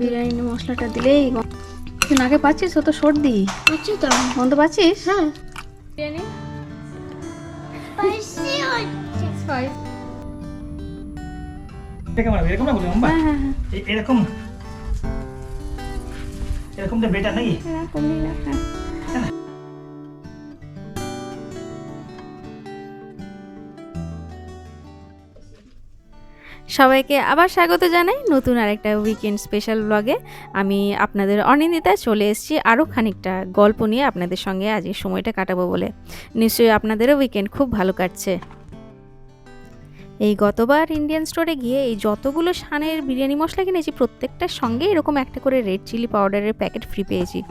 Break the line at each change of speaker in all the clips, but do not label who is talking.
বিরিয়ানি মশলাটা দিলেই তুই নাকে পাচ্ছিস ও তো সর্দি?
পাচ্ছি তো।
গন্ধ পাচ্ছিস?
হ্যাঁ।
বিরিয়ানি?
এরকম না এরকম বলি
হ্যাঁ হ্যাঁ
এরকম? এরকমটা বেটার নাকি?
হ্যাঁ না হ্যাঁ। সবাইকে আবার স্বাগত জানাই নতুন আরেকটা উইকেন্ড স্পেশাল ব্লগে আমি আপনাদের অনিন্দিতা, চলে এসেছি আরও খানিকটা গল্প নিয়ে আপনাদের সঙ্গে। আজকে সময়টা কাটাবো বলে। নিশ্চয়ই আপনাদেরও উইকেন্ড খুব ভালো কাটছে। এই গতবার ইন্ডিয়ান স্টোরে গিয়ে এই যতগুলো সানের বিরিয়ানি মশলা কিনেছি, প্রত্যেকটার সঙ্গে এরকম একটা করে রেড চিলি পাউডারের প্যাকেট ফ্রি পেয়েছি।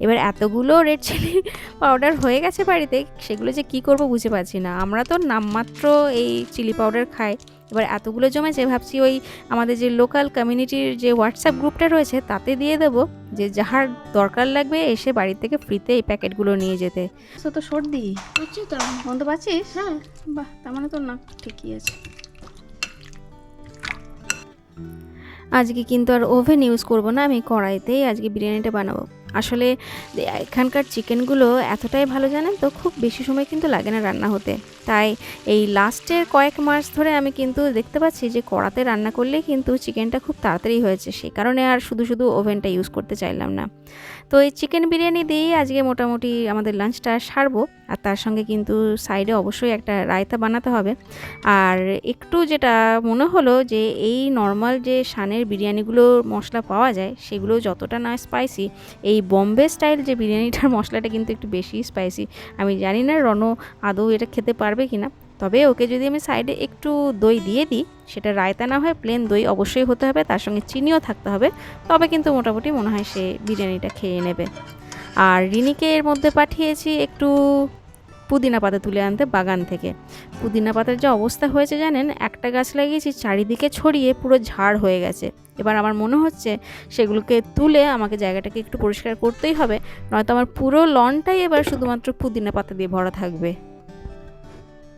এবার এতগুলো রেড চিলি পাউডার হয়ে গেছে বাড়িতে, সেগুলো যে কি করব বুঝে পারছি না। আমরা তো নামমাত্র এই চিলি পাউডার খাই। এবার এতগুলো জমেছে ভাবছি ওই আমাদের যে লোকাল কমিউনিটির যে হোয়াটসঅ্যাপ গ্রুপটা রয়েছে তাতে দিয়ে দেবো যে যাহার দরকার লাগবে এসে বাড়ি থেকে ফ্রিতে এই প্যাকেটগুলো নিয়ে যেতে। তো তো সর্দি?
হচ্ছে তো।
গন্ধ পাচ্ছিস?
হ্যাঁ।
বাহ তার মানে তোর নাক ঠিকই আছে। আজকে কিন্তু আর ওভেন ইউজ করব না আমি কড়াইতেই আজকে বিরিয়ানিটা বানাবো। আসলে এখানকার চিকেনগুলো এতটাই ভালো জানেন তো, খুব বেশি সময় কিন্তু লাগে না রান্না হতে। তাই এই লাস্টের কয়েক মাস ধরে আমি কিন্তু দেখতে পাচ্ছি যে কড়াতে রান্না করলে কিন্তু চিকেনটা খুব তাড়াতাড়ি হয়েছে সেই কারণে আর শুধু শুধু ওভেনটা ইউজ করতে চাইলাম না। তো এই চিকেন বিরিয়ানি দিয়েই আজকে মোটামুটি আমাদের লাঞ্চটা সারবো। আর তার সঙ্গে কিন্তু সাইডে অবশ্যই একটা রায়তা বানাতে হবে। আর একটু যেটা মনে হলো যে এই নর্মাল যে সানের বিরিয়ানিগুলোর মশলা পাওয়া যায়, সেগুলো যতটা না স্পাইসি এই বম্বে স্টাইল যে বিরিয়ানিটার মশলাটা কিন্তু একটু বেশি স্পাইসি আমি জানি না রণ আদৌ এটা খেতে পারবে কি না তবে ওকে যদি আমি সাইডে একটু দই দিয়ে দিই, সেটা রায়তা না হয় প্লেন দই অবশ্যই হতে হবে, তার সঙ্গে চিনিও থাকতে হবে, তবে কিন্তু মোটামুটি মনে হয় সে বিরিয়ানিটা খেয়ে নেবে। আর রিনিকে এর মধ্যে পাঠিয়েছি একটু পুদিনা পাতা তুলে আনতে বাগান থেকে। পুদিনা পাতার যে অবস্থা হয়েছে জানেন একটা গাছ লাগিয়েছি চারিদিকে ছড়িয়ে পুরো ঝাড় হয়ে গেছে। এবার আমার মনে হচ্ছে সেগুলোকে তুলে আমাকে জায়গাটাকে একটু পরিষ্কার করতেই হবে নয়তো আমার পুরো লনটাই এবার শুধুমাত্র পুদিনা পাতা দিয়ে ভরা থাকবে।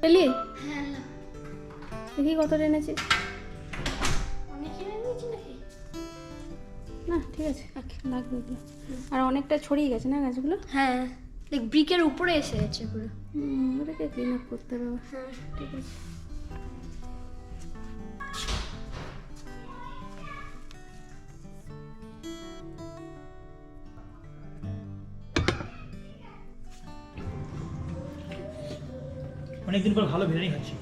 এলি
হ্যাঁ
দেখি কত না ঠিক আছে লাগবে আর অনেকটা ছড়িয়ে গেছে না গাছগুলো?
হ্যাঁ দেখ ব্রিকের উপরে এসে গেছে পুরো।
হুম, ওটাকে ক্লিন আপ করতে হবে
হ্যাঁ
ঠিক আছে।
অনেকদিন পর ভালো বিরিয়ানি খাচ্ছি।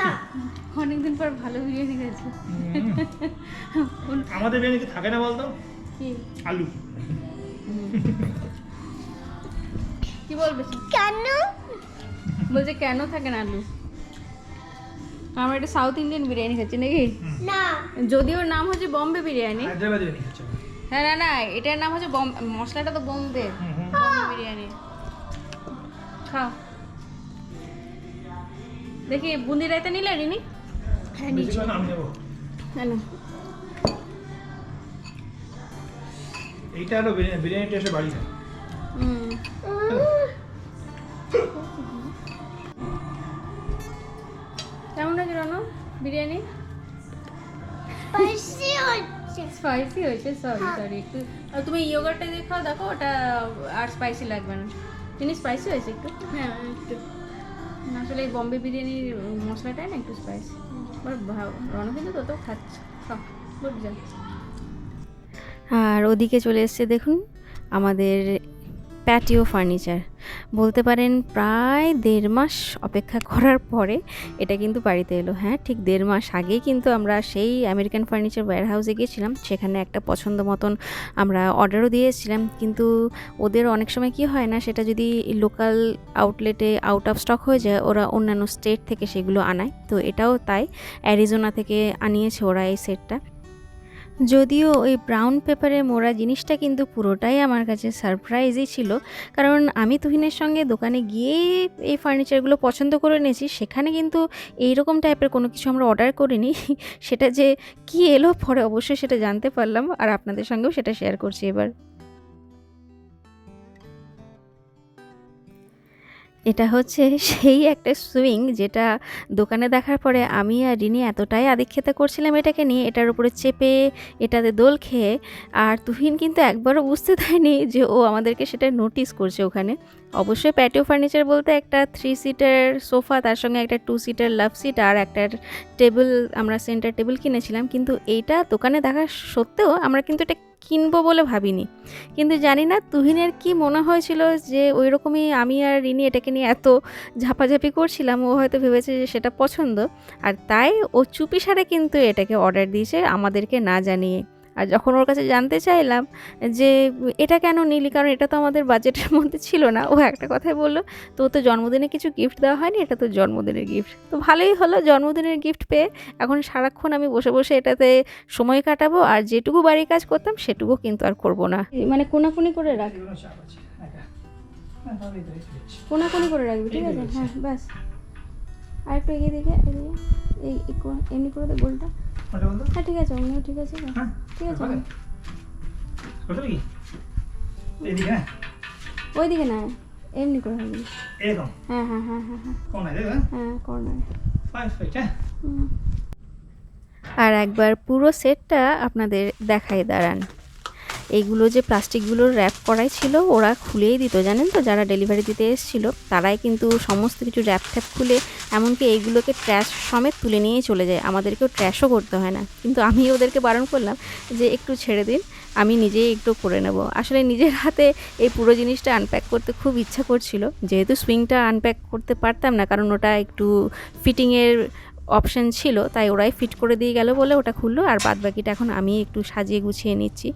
না
অনেকদিন পর ভালো বিরিয়ানি গেছে
হুম। আমাদের বিরিয়ানি কি থাকে না বলতো? আলু।
কি বলবে?
কেন?
বলছে কেন থাকে না আলু? আমরা একটা সাউথ ইন্ডিয়ান বিরিয়ানি খাচ্ছি নাকি?
না।
যদিও ওর নাম হচ্ছে বম্বে বিরিয়ানি। হ্যাঁ না না এটার নাম হচ্ছে মশলাটা তো বোম্বে
হুম, হুম।
বম্বে বিরিয়ানি। খাও দেখি বুন্দি রায়তা নিলে রিনি?
হ্যাঁ নিয়েছি
না, এইটা হলো বিরিয়ানি এসে বাড়ি না।
কেমন হয়েছে রনো? বিরিয়ানি?
স্পাইসি হচ্ছে
স্পাইসি হয়েছে সরি সরি একটু আর তুমি ইয়োগারটা দিয়ে খাও দেখো ওটা আর স্পাইসি লাগবে না। তিনি স্পাইসি হয়েছে একটু?
হ্যাঁ একটু।
না, আসলে এই বম্বে বিরিয়ানির মশলাটাই না একটু স্পাইসি রনো কিন্তু তত খাচ্ছে। খাও যা আর ওদিকে চলে এসছে, দেখুন, আমাদের প্যাটিও ফার্নিচার বলতে পারেন প্রায় দেড় মাস অপেক্ষা করার পরে এটা কিন্তু বাড়িতে এলো। হ্যাঁ ঠিক দেড় মাস আগেই কিন্তু আমরা সেই আমেরিকান ফার্নিচার ওয়্যার হাউসে গিয়েছিলাম, সেখানে একটা পছন্দ মতন আমরা অর্ডারও দিয়েছিলাম। কিন্তু ওদের অনেক সময় কি হয় না, সেটা যদি লোকাল আউটলেটে আউট অফ স্টক হয়ে যায়, ওরা অন্যান্য স্টেট থেকে সেগুলো আনায়। তো এটাও তাই অ্যারিজোনা থেকে আনিয়েছে ওরা এই সেটটা যদিও ওই ব্রাউন পেপারে মোড়া জিনিসটা কিন্তু পুরোটাই আমার কাছে সারপ্রাইজই ছিল। কারণ আমি তুহিনের সঙ্গে দোকানে গিয়ে এই ফার্নিচারগুলো পছন্দ করে নিয়েছি সেখানে কিন্তু এই রকম টাইপের কোনো কিছু আমরা অর্ডার করিনি। সেটা যে কি এলো পরে অবশ্যই সেটা জানতে পারলাম, আর আপনাদের সঙ্গেও সেটা শেয়ার করছি এবার। এটা হচ্ছে সেই একটা সুইং যেটা দোকানে দেখার পরে আমি আর রিনি এতটাই আদিক্ষেতা করছিলাম এটাকে নিয়ে, এটার উপরে চেপে, এটাতে দোল খেয়ে, আর তুহিন কিন্তু একবারও বুঝতে দেয়নি যে ও আমাদেরকে সেটা নোটিস করছে ওখানে। অবশ্যই প্যাটিও ফার্নিচার বলতে একটা থ্রি সিটার সোফা তার সঙ্গে একটা টু সিটার লাভ সিট আর একটা টেবিল আমরা সেন্টার টেবিল কিনেছিলাম। কিন্তু এইটা দোকানে দেখা সত্ত্বেও আমরা কিন্তু এটা কিনবো বলে ভাবিনি। কিন্তু জানি না তুহিনের কি মনে হয়েছিল যে ওই রকমই আমি আর রিনি এটাকে নিয়ে এত ঝাপাঝাপি করছিলাম, ও হয়তো ভেবেছে যে সেটা পছন্দ। আর তাই ও চুপি সারে কিন্তু এটাকে অর্ডার দিয়েছে আমাদেরকে না জানিয়ে। আর যখন ওর কাছে জানতে চাইলাম যে এটা কেন নিলি কারণ এটা তো আমাদের বাজেটের মধ্যে ছিল না ও একটা কথাই বলল তো তো জন্মদিনে কিছু গিফট দেওয়া হয়নি এটা তো জন্মদিনের গিফট তো ভালোই হলো জন্মদিনের গিফট পেয়ে এখন সারাক্ষণ আমি বসে বসে এটাতে সময় কাটাবো আর যেটুকু বাড়ির কাজ করতাম সেটুকু কিন্তু আর করব না। মানে কোনাকুনি করে রাখ।
হ্যাঁ।
কোনাকুনি করে রাখবি ঠিক আছে? হ্যাঁ ব্যাস। আর একটু এগিয়ে দিকে এদিকে এই এই এমনি করে দে গোলটা। হ্যাঁ ঠিক আছে অমনিও ঠিক আছে।
হ্যাঁ
ঠিক আছে
হবে? কি এদিকে হ্যাঁ।
ওই না এমনি করে হবে।
এরকম?
হ্যাঁ হ্যাঁ হ্যাঁ হ্যাঁ হ্যাঁ। হ্যাঁ? কর্নারে
ফাইভ ফাইভ হ্যাঁ।
আর একবার পুরো সেটটা আপনাদের দেখাই দাঁড়ান। এইগুলো যে প্লাস্টিকগুলোর র্যাপ করাই ছিল, ওরা খুলেই দিত, জানেন তো? যারা ডেলিভারি দিতে এসেছিল, তারাই কিন্তু সমস্ত কিছু র্যাপ ট্যাপ খুলে, এমনকি এইগুলোকে ট্র্যাশ সমেত তুলে নিয়েই চলে যায়। আমাদেরকেও ট্র্যাশও করতে হয় না। কিন্তু আমি ওদেরকে বারণ করলাম যে, একটু ছেড়ে দিন, আমি নিজেই একটু করে নেব। আসলে নিজের হাতে এই পুরো জিনিসটা আনপ্যাক করতে খুব ইচ্ছা করছিল। যেহেতু সুইংটা আনপ্যাক করতে পারতাম না, কারণ ওটা একটু ফিটিংয়ের অপশন ছিল, তাই ওরাই ফিট করে দিয়ে গেল বলে ওটা খুললো। আর বাদ বাকিটা এখন আমি একটু সাজিয়ে গুছিয়ে নিচ্ছি।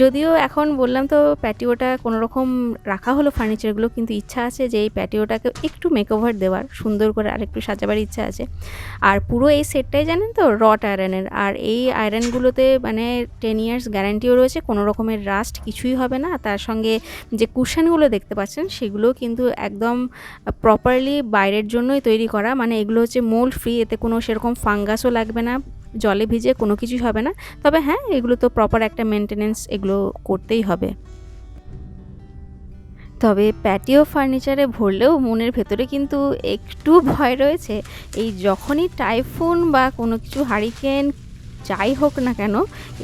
যদিও এখন বললাম তো প্যাটিওটা কোনো রকম রাখা হলো ফার্নিচারগুলো কিন্তু ইচ্ছা আছে যে এই প্যাটিওটাকে একটু মেকওভার দেওয়ার, সুন্দর করে আরেকটু সাজাবার ইচ্ছা আছে। আর পুরো এই সেটটাই জানেন তো রট আয়রনের আর এই আয়রনগুলোতে মানে টেন ইয়ার্স গ্যারান্টিও রয়েছে কোনো রকমের রাস্ট কিছুই হবে না। তার সঙ্গে যে কুশনগুলো দেখতে পাচ্ছেন সেগুলো কিন্তু একদম প্রপারলি বাইরের জন্যই তৈরি করা। মানে এগুলো হচ্ছে মোল্ড ফ্রি এতে কোনো সেরকম ফাঙ্গাসও লাগবে না, জলে ভিজে কোনো কিছুই হবে না। তবে হ্যাঁ এগুলো তো প্রপার একটা মেনটেনেন্স এগুলো করতেই হবে। তবে প্যাটিও ফার্নিচারে ভরলেও মনের ভেতরে কিন্তু একটু ভয় রয়েছে। এই যখনই টাইফুন বা কোনো কিছু হারিকেন যাই হোক না কেন,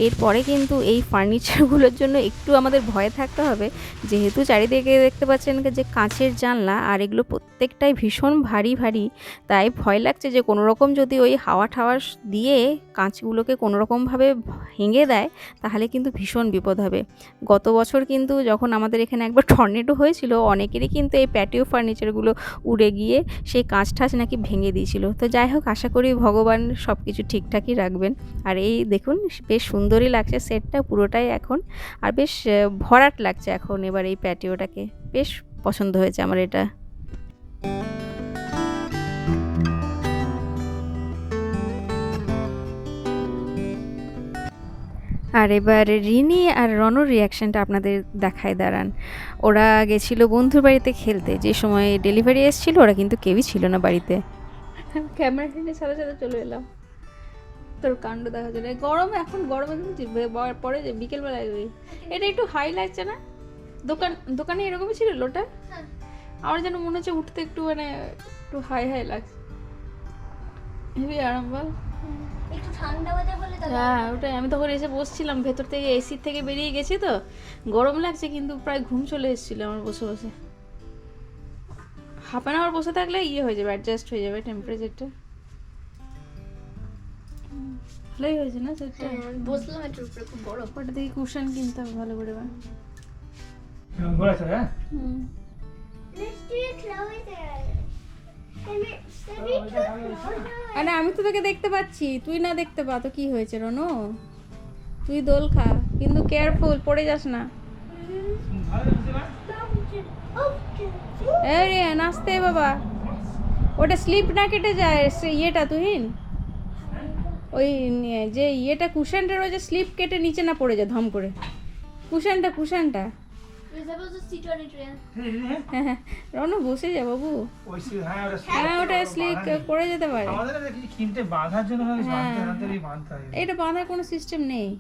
এরপরে কিন্তু এই ফার্নিচারগুলোর জন্য একটু আমাদের ভয় থাকতে হবে। যেহেতু চারিদিকে দেখতে পাচ্ছেন যে কাঁচের জানলা আর এগুলো প্রত্যেকটাই ভীষণ ভারী ভারী, তাই ভয় লাগছে যে কোনো রকম যদি ওই হাওয়া ঠাওয়া দিয়ে কাঁচগুলোকে কোনো রকমভাবে ভেঙে দেয়, তাহলে কিন্তু ভীষণ বিপদ হবে। গত বছর কিন্তু যখন আমাদের এখানে একবার টর্নেডো হয়েছিল, অনেকেরই কিন্তু এই প্যাটিও ফার্নিচারগুলো উড়ে গিয়ে সেই কাঁচ ঠাচ নাকি ভেঙে দিয়েছিল। তো যাই হোক, আশা করি ভগবান সব কিছু ঠিকঠাকই রাখবেন। আর এই দেখুন, বেশ সুন্দরই লাগছে সেটটা পুরোটাই এখন। আর বেশ ভরাট লাগছে এখন এবার এই প্যাটিওটাকে বেশ পছন্দ হয়েছে আমার এটা। আর এবার রিনি আর রনর রিয়াকশনটা আপনাদের দেখায় দাঁড়ান। ওরা গেছিল বন্ধুর বাড়িতে খেলতে। যে সময় ডেলিভারি এসেছিল, ওরা কিন্তু কেউই ছিল না বাড়িতে। ক্যামেরা সাথে সাথে চলে এলাম। তোর কাণ্ড দেখা যায়। গরম এখন গরমে পরে যে বিকেলবেলায় ওই এটা একটু হাই লাগছে না? দোকান দোকানে এরকমই ছিল লোটা?
হ্যাঁ।
আমার যেন মনে হচ্ছে উঠতে একটু মানে একটু হাই হাই লাগছে। হেবি আরাম বল।
একটু ঠান্ডা বাজে বলে
হ্যাঁ ওটাই। আমি তখন এসে বসছিলাম ভেতর থেকে এসি থেকে বেরিয়ে গেছি তো। গরম লাগছে কিন্তু প্রায় ঘুম চলে এসেছিল আমার বসে বসে। হাফ অ্যান আওয়ার বসে থাকলে ইয়ে হয়ে যাবে অ্যাডজাস্ট হয়ে যাবে টেম্পারেচারটা ভালোই হয়েছে না? সেটা
হ্যাঁ, বসলাম এটার উপরে খুব বড়
ওটা থেকে কুশন কিনতে হবে ভালো করে
আছে হ্যাঁ?
it closer?
আরে আমি তো তোকে দেখতে পাচ্ছি। তুই না দেখতে পা তো কি হয়েছে রনো? তুই দোল খা কিন্তু কেয়ারফুল পড়ে যাস না। নাচতে বাবা। ওটা স্লিপ না কেটে যায় ইয়েটা তুহিন? ওই যে ইয়েটা কুশনটার ওই যে স্লিপ কেটে নিচে না পড়ে যায় ধম করে। কুশনটা কুশনটা.
হ্যাঁ,
হ্যাঁ। হ্যাঁ বসে যা বাবু।
হ্যাঁ ওটা
স্লিপ করে যেতে পারে।
হয়।
এটা বাঁধার কোনো সিস্টেম নেই।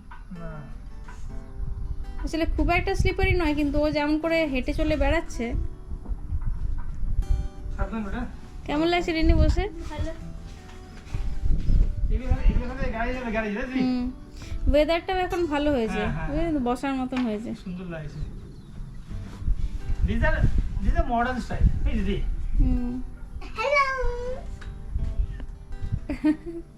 আসলে খুব একটা স্লিপারি নয় কিন্তু ও যেমন করে হেঁটে চলে বেড়াচ্ছে।
কেমন লাগছে রিনি বসে?
ভালো।
হুম। ওয়েদারটাও এখন ভালো হয়েছে।
হ্যাঁ, হ্যাঁ।
তো? বসার মতন হয়েছে।
সুন্দর লাগছে। দিস আর দিস আর মডার্ন স্টাইল এই দিদি।
হুম।
হ্যালো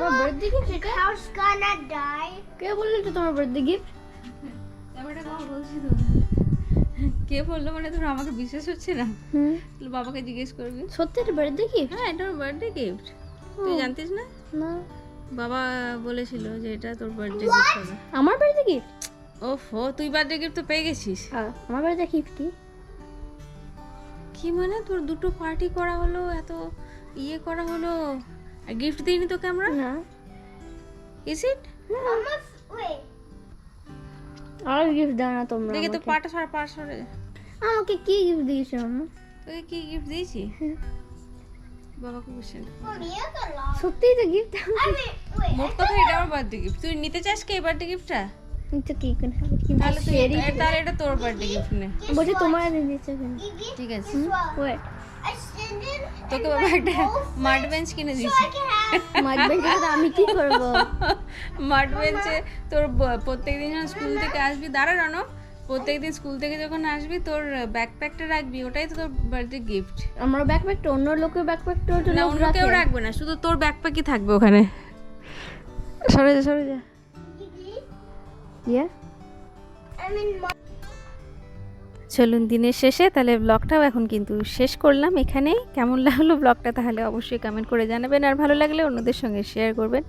তোমার বার্থডে গিফট এটা?
House gonna die?
কে বলল এটা তোমার বার্থডে গিফট
ব্যাপারটা কখন বলছি তো। কে বলল মানে তোর আমাকে বিশ্বাস হচ্ছে না?
হুম।
তাহলে বাবাকে জিজ্ঞেস করবি।
সত্যি এটা বার্থডে গিফট
হ্যাঁ এটা বার্থডে গিফট তুই জানতিস না?
না।
বাবা বলেছিল যে এটা তোর বার্থডে গিফট হবে।
আমার বার্থডে গিফট
ওফো তুই বার্থডে গিফট তো পেয়ে গেছিস।
আমার বার্থডে গিফট কি?
কি মানে তোর দুটো পার্টি করা হলো এত ইয়ে করা হলো? আর গিফট দিইনি তোকে আমরা?
না।
ইস ইট.
আর গিফট দাও না তোমরা
দেখে তো পাটা সরা পাট সরে।
আমাকে কি গিফট দিয়েছ আম্মু?
তোকে কি গিফট দিয়েছি? বাবাকে
have a lot.
সত্যিই তো গিফট.
মোট কথা এটা আমার বার্থডে গিফট তুই নিতে চাস কি এই বার্থডে গিফটটা
তো কি কিন্তু
তাহলে তুই তাহলে এটা তোর বার্থডে গিফট নে।
বলছি? তোমার দিয়েছ কেন
ঠিক আছে.
ওয়েট
তোকে বাবা একটা মাড বেঞ্চ কিনে দিয়েছি.
মাছ বেঁচে আমি কি করব?
মাড বেঞ্চে তোর প্রত্যেকদিন যখন স্কুল থেকে আসবি দাঁড়া রানো প্রত্যেকদিন স্কুল থেকে যখন আসবি তোর ব্যাকপ্যাকটা রাখবি ওটাই তো তোর বার্থডে গিফট
আমার ব্যাকপ্যাকটা অন্য লোকের ব্যাকপ্যাকটা
না অন্য কেউ রাখবে না শুধু তোর ব্যাকপ্যাকই থাকবে ওখানে। সরে যা সরে যা।
ইয়া
mean, my
চলুন দিনের শেষে, তাহলে ব্লগটাও এখন কিন্তু শেষ করলাম এখানে কেমন লাগল ব্লগটা তাহলে অবশ্যই কমেন্ট করে জানাবেন। আর ভালো লাগলে অন্যদের সঙ্গে শেয়ার করবেন।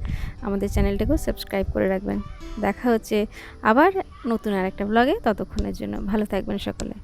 আমাদের চ্যানেলটাকেও সাবস্ক্রাইব করে রাখবেন। দেখা হচ্ছে আবার নতুন আর একটা ব্লগে ততক্ষণের জন্য। ভালো থাকবেন সকলে।